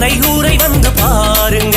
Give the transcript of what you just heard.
கரை ஊரை வந்து பாருங்க.